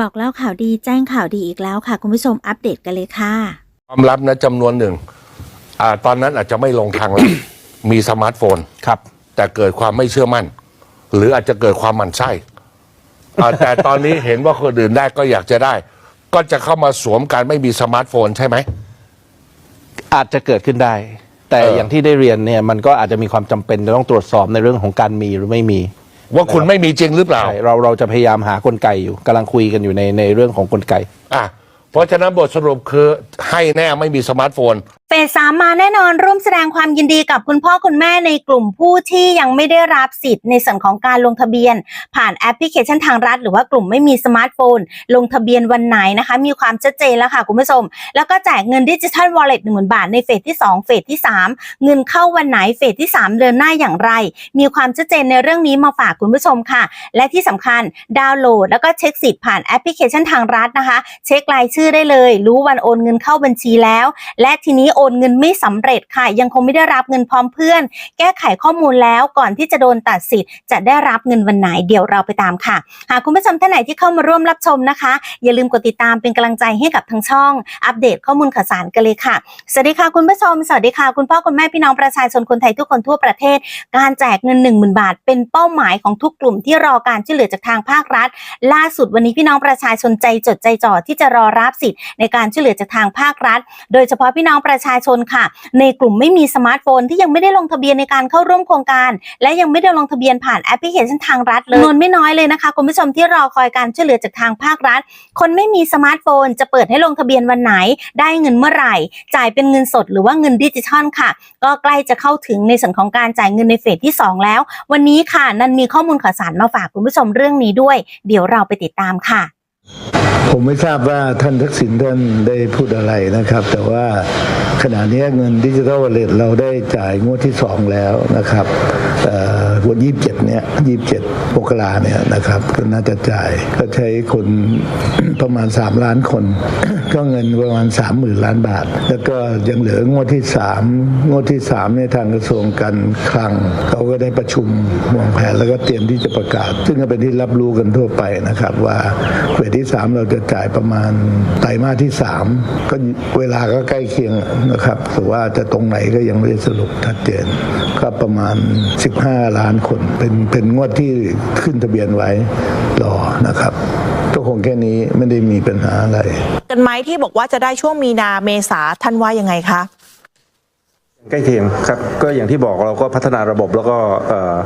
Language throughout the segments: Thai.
บอกเล่าข่าวดีแจ้งข่าวดีอีกแล้วค่ะ คุณผู้ชมอัปเดตกันเลยค่ะความลับนะจำนวนหนึ่งอ่าตอนนั้นอาจจะไม่ลงทางลับ มีสมาร์ทโฟน ครับ แต่เกิดความไม่เชื่อมั่น หรืออาจจะเกิดความหมั่นไส้อ่าแต่ตอนนี้เห็นว่าคนอื่นได้ก็อยากจะได้ ก็จะเข้ามาสวมการไม่มีสมาร์ทโฟนใช่ไหม อาจจะเกิดขึ้นได้ แต่เออออ ย่างที่ได้เรียนเนี่ยมันก็อาจจะมีความจำเป็นจะต้องตรวจสอบในเรื่องของการมีหรือไม่มี ว่าคุณไม่มีจริงหรือเปล่า ใช่เราเราจะพยายามหากลไกอยู่กำลังคุยกันอยู่ในในเรื่องของกลไก อะเพราะฉะนั้นบทสรุปคือให้แน่ไม่มีสมาร์ทโฟนเฟสสามมาแน่นอนร่วมแสดงความยินดีกับคุณพ่อคุณแม่ในกลุ่มผู้ที่ยังไม่ได้รับสิทธิ์ในส่วนของการลงทะเบียน ผ่านแอปพลิเคชันทางรัฐ หรือว่ากลุ่มไม่มีสมาร์ทโฟน ลงทะเบียนวันไหนนะคะ มีความชัดเจนแล้วค่ะคุณผู้ชม แล้วก็แจกเงินดิจิทัลวอลเล็ตหนึ่งหมื่นบาทในเฟสที่ 2 เฟสที่ 3 เงินเข้าวันไหนเฟสที่ 3 เดินหน้าอย่างไร มีความชัดเจนในเรื่องนี้มาฝากคุณผู้ชมค่ะ และที่สำคัญดาวน์โหลด แล้วก็เช็คสิทธิ์ผ่านแอปพลิเคชันทางรัฐนะคะ เช็ครายชื่อได้เลย รู้วันโอนเงินเข้าบัญชีแล้ว และทีนี้โอนเงินไม่สำเร็จค่ะ ยังคงไม่ได้รับเงินพร้อมเพื่อน แก้ไขข้อมูลแล้วก่อนที่จะโดนตัดสิทธิ์จะได้รับเงินวันไหนเดี๋ยวเราไปตามค่ะ หากคุณผู้ชมท่านไหนที่เข้ามาร่วมรับชมนะคะ อย่าลืมกดติดตามเป็นกำลังใจให้กับทางช่อง อัปเดตข้อมูลข่าวสารกันเลยค่ะสวัสดีค่ะคุณผู้ชมสวัสดีค่ะคุณพ่อคุณแม่พี่น้องประชาชนคนไทยทุกคนทั่วประเทศ การแจกเงิน 1 0,000 บาท เป็นเป้าหมายของทุกกลุ่มที่รอการช่วยเหลือจากทางภาครัฐ ล่าสุดวันนี้พี่น้องประชาชนใจจดใจจ่อที่จะรอรับสิทธิ์ในการช่วยเหลือจากทางภาครัฐ โดยเฉพาะพี่น้องประชาชนค่ะ ในกลุ่มไม่มีสมาร์ทโฟนที่ยังไม่ได้ลงทะเบียนในการเข้าร่วมโครงการ และยังไม่ได้ลงทะเบียนผ่านแอปพลิเคชันทางรัฐเลยจำนวนไม่น้อยเลยนะคะคุณผู้ชมที่รอคอยการช่วยเหลือจากทางภาครัฐ คนไม่มีสมาร์ทโฟน จะเปิดให้ลงทะเบียนวันไหน ได้เงินเมื่อไหร่ จ่ายเป็นเงินสดหรือว่าเงินดิจิทัลค่ะ ก็ใกล้จะเข้าถึงในส่วนของการจ่ายเงินในเฟสที่ 2 แล้ว วันนี้ค่ะนันมีข้อมูลข่าวสารมาฝากคุณผู้ชมเรื่องนี้ด้วย เดี๋ยวเราไปติดตามค่ะ ผมไม่ทราบว่าท่านทักษิณท่านได้พูดอะไรนะครับ แต่ว่าขณะนี้เงินดิจิทัลวอลเล็ตเราได้จ่ายงวดที่สองแล้วนะครับ เอ่อวันยี่สิบเจ็ดเนี่ยยี่สิบเจ็ดมกราเนี่ยนะครับ ก็น่าจะจ่ายก็ใช้คนประมาณ 3 ล้านคน ก็เงินประมาณ 3 0,000 ล้านบาท แล้วก็ยังเหลืองวดที่ 3 งวดที่3เนี่ยทางกระทรวงการคลังเขาก็ได้ประชุมวางแผนแล้วก็เตรียมที่จะประกาศ ซึ่งก็เป็นที่รับรู้กันทั่วไปนะครับ ว่าเฟสที่ 3 เราจะจ่ายประมาณไตรมาสที่ 3 ก็เวลาก็ใกล้เคียงนะครับแต่ว่าจะตรงไหนก็ยังไม่ได้สรุปชัดเจนก็ประมาณ 15 ล้านคน เป็นเป็นงวดที่ขึ้นทะเบียนไว้รอนะครับก็คงแค่นี้ไม่ได้มีปัญหาอะไร กันไหมที่บอกว่าจะได้ช่วงมีนาเมษาท่านว่ายังไงคะใกล้เคียงครับก็อย่างที่บอกเราก็พัฒนาระบบแล้วก็เอ่อ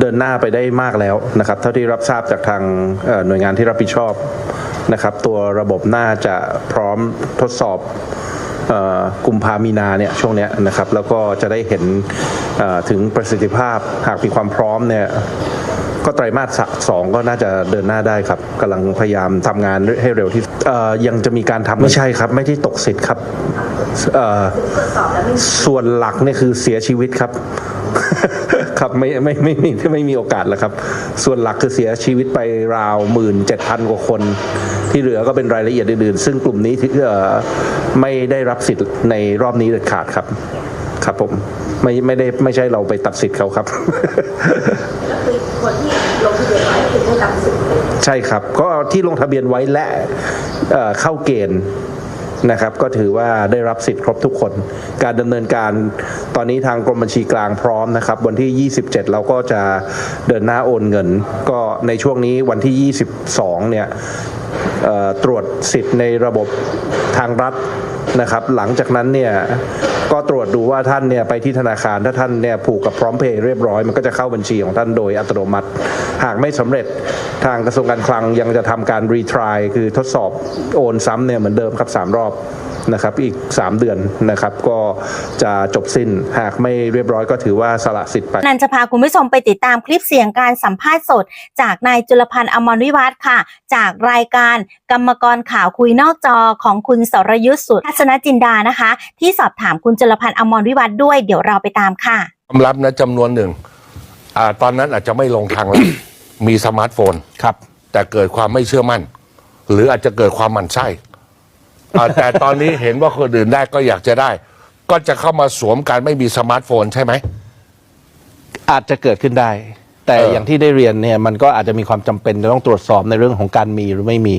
เดินหน้าไปได้มากแล้วนะครับเท่าที่รับทราบจากทางเอ่อหน่วยงานที่รับผิดชอบนะครับ ตัวระบบน่าจะพร้อมทดสอบเอ่อ กุมภามีนาเนี่ยช่วงเนี้ยนะครับแล้วก็จะได้เห็นเอ่อถึงประสิทธิภาพหากมีความพร้อมเนี่ยก็ไตรมาสสองก็น่าจะเดินหน้าได้ครับกำลังพยายามทำงานให้เร็วที่สุดเอ่อยังจะมีการทำไม่ใช่ครับ ไม่ได้ตกสิทธิ์ครับเอ่อส่วนหลักเนี่ยคือเสียชีวิตครับ ครับไม่ไม่ไม่ไม่ไม่ไม่มีโอกาสแล้วครับ ส่วนหลักคือเสียชีวิตไปราวหมื่นเจ็ดพันกว่าคน ที่เหลือก็เป็นรายละเอียดอื่นๆ ซึ่งกลุ่มนี้ที่เอ่อไม่ได้รับสิทธิ์ในรอบนี้เด็ดขาดครับ ครับผมไม่ไม่ได้ไม่ใช่เราไปตัดสิทธิ์เขาครับคือคนที่ลงทะเบียนไว้คือได้รับสิทธิ์ใช่ครับก็ที่ลงทะเบียนไว้และเอ่อเข้าเกณฑ์ นะครับ ก็ถือว่าได้รับสิทธิ์ครบทุกคน การดำเนินการตอนนี้ทางกรมบัญชีกลางพร้อมนะครับ วันที่ 27 เราก็จะเดินหน้าโอนเงิน ก็ในช่วงนี้วันที่ 22 เนี่ยตรวจสิทธิ์ในระบบทางรัฐนะครับ หลังจากนั้นเนี่ย ก็ตรวจดูว่าท่านเนี่ยไปที่ธนาคารถ้าท่านเนี่ยผูกกับพร้อมเพย์เรียบร้อยมันก็จะเข้าบัญชีของท่านโดยอัตโนมัติ หากไม่สำเร็จทางกระทรวงการคลังยังจะทำการรีทรายคือทดสอบโอนซ้ำเนี่ยเหมือนเดิมครับสามรอบ นะครับอีก 3 เดือนนะครับก็จะจบสิ้นหากไม่เรียบร้อยก็ถือว่าสละสิทธิ์ไปนันจะพาคุณผู้ชมไปติดตามคลิปเสียงการสัมภาษณ์สด จากนายจุลพันธ์อมรวิวัฒน์ค่ะ จากรายการกรรมกรข่าวคุยนอกจอของคุณสรยุทธสุดทัศนจินดานะคะ ที่สอบถามคุณจุลพันธ์อมรวิวัฒน์ด้วยเดี๋ยวเราไปตามค่ะความลับนะจำนวนหนึ่งอ่าตอนนั้นอาจจะไม่ลงทางลับมีสมาร์ทโฟนครับ แต่เกิดความไม่เชื่อมั่น หรืออาจจะเกิดความหมั่นไส้ อ่าแต่ตอนนี้เห็นว่าคนอื่นได้ก็อยากจะได้ ก็จะเข้ามาสวมการไม่มีสมาร์ทโฟนใช่ไหม อาจจะเกิดขึ้นได้ แต่เออออ ย่างที่ได้เรียนเนี่ยมันก็อาจจะมีความจำเป็นจะต้องตรวจสอบในเรื่องของการมีหรือไม่มี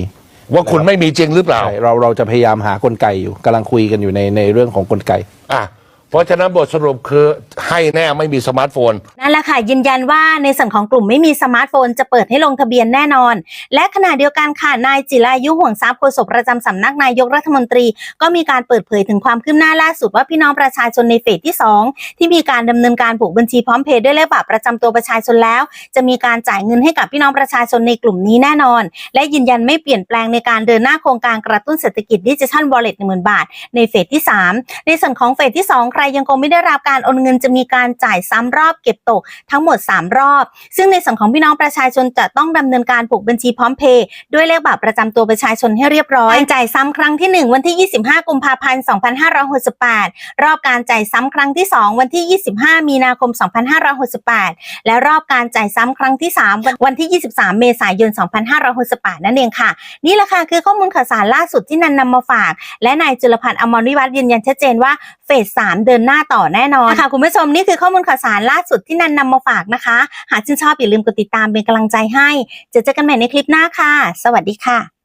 ว่าคุณไม่มีจริงหรือเปล่า ใช่เราเราจะพยายามหากลไกอยู่กำลังคุยกันอยู่ในในเรื่องของกลไก อะ เพราะฉะนั้นบทสรุปคือให้แน่ไม่มีสมาร์ทโฟน นั่นแหละค่ะยืนยันว่าในส่วนของกลุ่มไม่มีสมาร์ทโฟนจะเปิดให้ลงทะเบียนแน่นอน และขณะเดียวกันค่ะนายจิรายุห่วงทรัพย์โฆษกประจำสำนักนายกรัฐมนตรี ก็มีการเปิดเผยถึงความคืบหน้าล่าสุดว่าพี่น้องประชาชนในเฟสที่ 2 ที่มีการดำเนินการผูกบัญชีพร้อมเพย์ด้วยเลขบัตรประจำตัวประชาชนแล้ว จะมีการจ่ายเงินให้กับพี่น้องประชาชนในกลุ่มนี้แน่นอน และยืนยันไม่เปลี่ยนแปลงในการเดินหน้าโครงการกระตุ้นเศรษฐกิจดิจิทัลวอลเล็ตหนึ่งหมื่นบาทในเฟสที่ 3 ในส่วนของเฟสที่2ใครยังคงไม่ได้รับการโอนเงินจะมีการจ่ายซ้ำรอบเก็บตกทั้งหมด 3 รอบ ซึ่งในส่วนของพี่น้องประชาชนจะต้องดำเนินการผูกบัญชีพร้อมเพย์ด้วยเลขบัตรประจำตัวประชาชนให้เรียบร้อยการจ่ายซ้ำครั้งที่ 1 วันที่ 25 กุมภาพันธ์ 2568 รอบการจ่ายซ้ำครั้งที่ 2 วันที่ 25 มีนาคม 2568 และรอบการจ่ายซ้ำครั้งที่3วันวันที่ 23 เมษายน 2568 นั่นเองค่ะ นี่แหละค่ะคือข้อมูลข่าวสารล่าสุดที่นันนำมาฝาก และนายจุลพันธ์อมรวิวัฒน์ยืนยันชัดเจนว่าเฟส3เดินหน้าต่อแน่นอนค่ะคุณผู้ชมนี่คือข้อมูลข่าวสารล่าสุดที่นันนำมาฝากนะคะ หากชื่นชอบอย่าลืมกดติดตามเป็นกำลังใจให้ เจอเจอกันใหม่ในคลิปหน้าค่ะ สวัสดีค่ะ